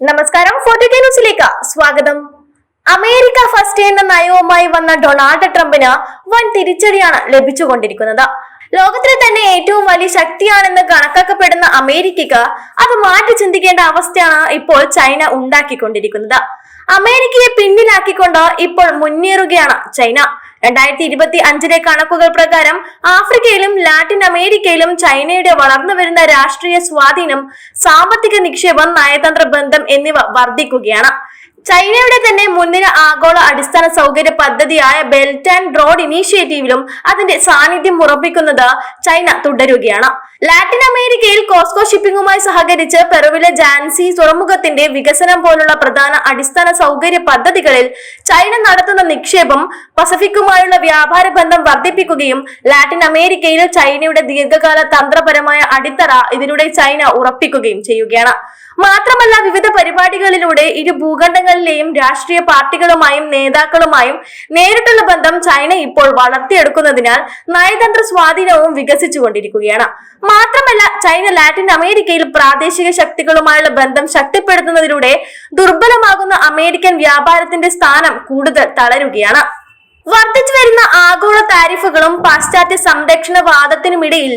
നമസ്കാരം ന്യൂസിലേക്ക് സ്വാഗതം. അമേരിക്ക ഫസ്റ്റ് എന്ന നയവുമായി വന്ന ഡൊണാൾഡ് ട്രംപിന് വൻ തിരിച്ചടിയാണ് ലഭിച്ചുകൊണ്ടിരിക്കുന്നത്. ലോകത്തിലെ തന്നെ ഏറ്റവും വലിയ ശക്തിയാണെന്ന് കണക്കാക്കപ്പെടുന്ന അമേരിക്കക്ക് അത് മാറ്റി ചിന്തിക്കേണ്ട അവസ്ഥയാണ് ഇപ്പോൾ ചൈന ഉണ്ടാക്കിക്കൊണ്ടിരിക്കുന്നത്. അമേരിക്കയെ പിന്നിലാക്കിക്കൊണ്ട് ഇപ്പോൾ മുന്നേറുകയാണ് ചൈന. രണ്ടായിരത്തി ഇരുപത്തി അഞ്ചിലെ കണക്കുകൾ പ്രകാരം ആഫ്രിക്കയിലും ലാറ്റിൻ അമേരിക്കയിലും ചൈനയുടെ വളർന്നു വരുന്ന രാഷ്ട്രീയ സ്വാധീനം സാമ്പത്തിക നിക്ഷേപം നയതന്ത്ര ബന്ധം എന്നിവ വർദ്ധിക്കുകയാണ്. ചൈനയുടെ തന്നെ മുൻനിര ആഗോള അടിസ്ഥാന സൗകര്യ പദ്ധതിയായ ബെൽറ്റ് ആൻഡ് റോഡ് ഇനീഷ്യേറ്റീവിലും അതിന്റെ സാന്നിധ്യം ഉറപ്പിക്കുന്നത് ചൈന തുടരുകയാണ്. ലാറ്റിൻ അമേരിക്കയിൽ കോസ്കോ ഷിപ്പിംഗുമായി സഹകരിച്ച് പെറുവിലെ ജാൻസി തുറമുഖത്തിന്റെ വികസനം പോലുള്ള പ്രധാന അടിസ്ഥാന സൗകര്യ പദ്ധതികളിൽ ചൈന നടത്തുന്ന നിക്ഷേപം പസഫിക്കുമായുള്ള വ്യാപാര ബന്ധം വർദ്ധിപ്പിക്കുകയും ലാറ്റിൻ അമേരിക്കയിൽ ചൈനയുടെ ദീർഘകാല തന്ത്രപരമായ അടിത്തറ ഇതിലൂടെ ചൈന ഉറപ്പിക്കുകയും ചെയ്യുകയാണ്. മാത്രമല്ല വിവിധ പരിപാടികളിലൂടെ ഇരു ഭൂഖണ്ഡങ്ങളിലെയും രാഷ്ട്രീയ പാർട്ടികളുമായും നേതാക്കളുമായും നേരിട്ടുള്ള ബന്ധം ചൈന ഇപ്പോൾ വളർത്തിയെടുക്കുന്നതിനാൽ നയതന്ത്ര സ്വാധീനവും വികസിച്ചുകൊണ്ടിരിക്കുകയാണ്. മാത്രമല്ല ചൈന ലാറ്റിൻ അമേരിക്കയിൽ പ്രാദേശിക ശക്തികളുമായുള്ള ബന്ധം ശക്തിപ്പെടുത്തുന്നതിലൂടെ ദുർബലമാകുന്ന അമേരിക്കൻ വ്യാപാരത്തിന്റെ സ്ഥാനം കൂടുതൽ തളരുകയാണ്. വർദ്ധിച്ചു ആഗോള താരിഫുകളും പാശ്ചാത്യ സംരക്ഷണ വാദത്തിനുമിടയിൽ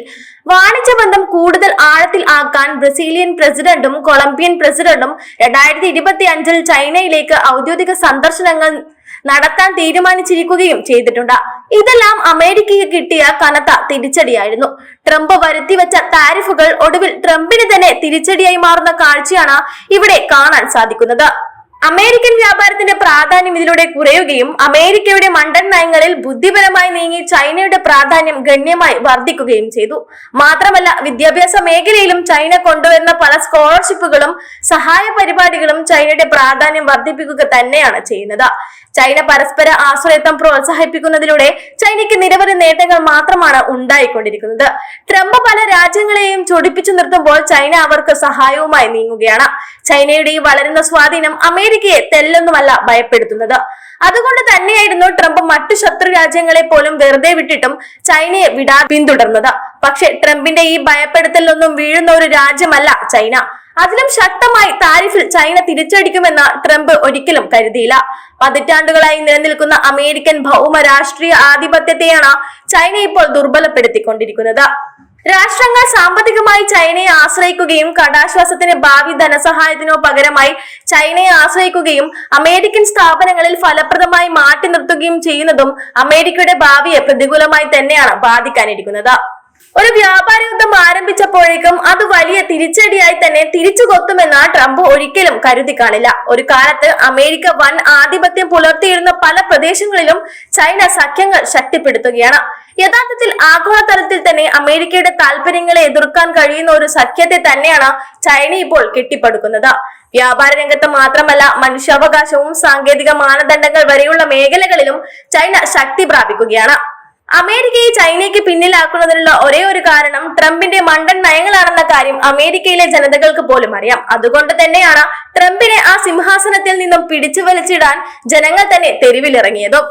വാണിജ്യ ബന്ധം കൂടുതൽ ആഴത്തിൽ ആക്കാൻ ബ്രസീലിയൻ പ്രസിഡന്റും കൊളംബിയൻ പ്രസിഡന്റും രണ്ടായിരത്തി ഇരുപത്തി അഞ്ചിൽ ചൈനയിലേക്ക് ഔദ്യോഗിക സന്ദർശനങ്ങൾ നടത്താൻ തീരുമാനിച്ചിരിക്കുകയും ചെയ്തിട്ടുണ്ട്. ഇതെല്ലാം അമേരിക്കയ്ക്ക് കിട്ടിയ കനത്ത തിരിച്ചടിയായിരുന്നു. ട്രംപ് വരുത്തിവെച്ച താരിഫുകൾ ഒടുവിൽ ട്രംപിന് തന്നെ തിരിച്ചടിയായി മാറുന്ന കാഴ്ചയാണ് ഇവിടെ കാണാൻ സാധിക്കുന്നത്. അമേരിക്കൻ വ്യാപാരത്തിന്റെ പ്രാധാന്യം ഇതിലൂടെ കുറയുകയും അമേരിക്കയുടെ മണ്ടൻ നയങ്ങളിൽ ബുദ്ധിപരമായി നീങ്ങി ചൈനയുടെ പ്രാധാന്യം ഗണ്യമായി വർദ്ധിക്കുകയും ചെയ്തു. മാത്രമല്ല വിദ്യാഭ്യാസ മേഖലയിലും ചൈന കൊണ്ടുവരുന്ന പല സ്കോളർഷിപ്പുകളും സഹായ പരിപാടികളും ചൈനയുടെ പ്രാധാന്യം വർദ്ധിപ്പിക്കുക തന്നെയാണ് ചെയ്യുന്നത്. ചൈന പരസ്പര ആശ്രയത്വം പ്രോത്സാഹിപ്പിക്കുന്നതിലൂടെ ചൈനയ്ക്ക് നിരവധി നേട്ടങ്ങൾ മാത്രമാണ് ഉണ്ടായിക്കൊണ്ടിരിക്കുന്നത്. ട്രംപ് പല രാജ്യങ്ങളെയും ചൊടിപ്പിച്ചു നിർത്തുമ്പോൾ ചൈന അവർക്ക് സഹായവുമായി നീങ്ങുകയാണ്. ചൈനയുടെ ഈ വളരുന്ന സ്വാധീനം അമേരിക്കയെ തെല്ലൊന്നുമല്ല ഭയപ്പെടുത്തുന്നത്. അതുകൊണ്ട് തന്നെയായിരുന്നു ട്രംപ് മറ്റു ശത്രു രാജ്യങ്ങളെ പോലും വെറുതെ വിട്ടിട്ടും ചൈനയെ വിടാ പിന്തുടർന്നത്. പക്ഷെ ട്രംപിന്റെ ഈ ഭയപ്പെടുത്തലൊന്നും വീഴുന്ന ഒരു രാജ്യമല്ല ചൈന. അതിലും ശക്തമായി താരിഫിൽ ചൈന തിരിച്ചടിക്കുമെന്ന് ട്രംപ് ഒരിക്കലും കരുതിയില്ല. പതിറ്റാണ്ടുകളായി നിലനിൽക്കുന്ന അമേരിക്കൻ ഭൗമ രാഷ്ട്രീയ ആധിപത്യത്തെയാണ് ചൈന ഇപ്പോൾ ദുർബലപ്പെടുത്തിക്കൊണ്ടിരിക്കുന്നത്. രാഷ്ട്രങ്ങൾ സാമ്പത്തികമായി ചൈനയെ ആശ്രയിക്കുകയും കടാശ്വാസത്തിന് ഭാവി ധനസഹായത്തിനോ പകരമായി ചൈനയെ ആശ്രയിക്കുകയും അമേരിക്കൻ സ്ഥാപനങ്ങളിൽ ഫലപ്രദമായി മാറ്റി നിർത്തുകയും ചെയ്യുന്നതും അമേരിക്കയുടെ ഭാവിയെ പ്രതികൂലമായി തന്നെയാണ് ബാധിക്കാനിരിക്കുന്നത്. ഒരു വ്യാപാര യുദ്ധം ആരംഭിച്ചപ്പോഴേക്കും അത് വലിയ തിരിച്ചടിയായി തന്നെ തിരിച്ചു കൊത്തുമെന്ന് ട്രംപ് ഒരിക്കലും കരുതി കാണില്ല. ഒരു കാലത്ത് അമേരിക്ക വൻ ആധിപത്യം പുലർത്തിയിരുന്ന പല പ്രദേശങ്ങളിലും ചൈന സഖ്യങ്ങൾ ശക്തിപ്പെടുത്തുകയാണ്. യഥാർത്ഥത്തിൽ ആഗോളതലത്തിൽ തന്നെ അമേരിക്കയുടെ താല്പര്യങ്ങളെ എതിർക്കാൻ കഴിയുന്ന ഒരു സഖ്യത്തെ തന്നെയാണ് ചൈന ഇപ്പോൾ കെട്ടിപ്പടുക്കുന്നത്. വ്യാപാര രംഗത്ത് മാത്രമല്ല മനുഷ്യാവകാശവും സാങ്കേതിക മാനദണ്ഡങ്ങൾ വരെയുള്ള മേഖലകളിലും ചൈന ശക്തി പ്രാപിക്കുകയാണ്. അമേരിക്കയെ ചൈനയ്ക്ക് പിന്നിലാക്കുന്നതിനുള്ള ഒരേ ഒരു കാരണം ട്രംപിന്റെ മണ്ടൻ നയങ്ങളാണെന്ന കാര്യം അമേരിക്കയിലെ ജനതകൾക്ക് പോലും അറിയാം. അതുകൊണ്ട് തന്നെയാണ് ട്രംപിനെ ആ സിംഹാസനത്തിൽ നിന്നും പിടിച്ചു വലിച്ചിടാൻ ജനങ്ങൾ തന്നെ തെരുവിലിറങ്ങിയതും.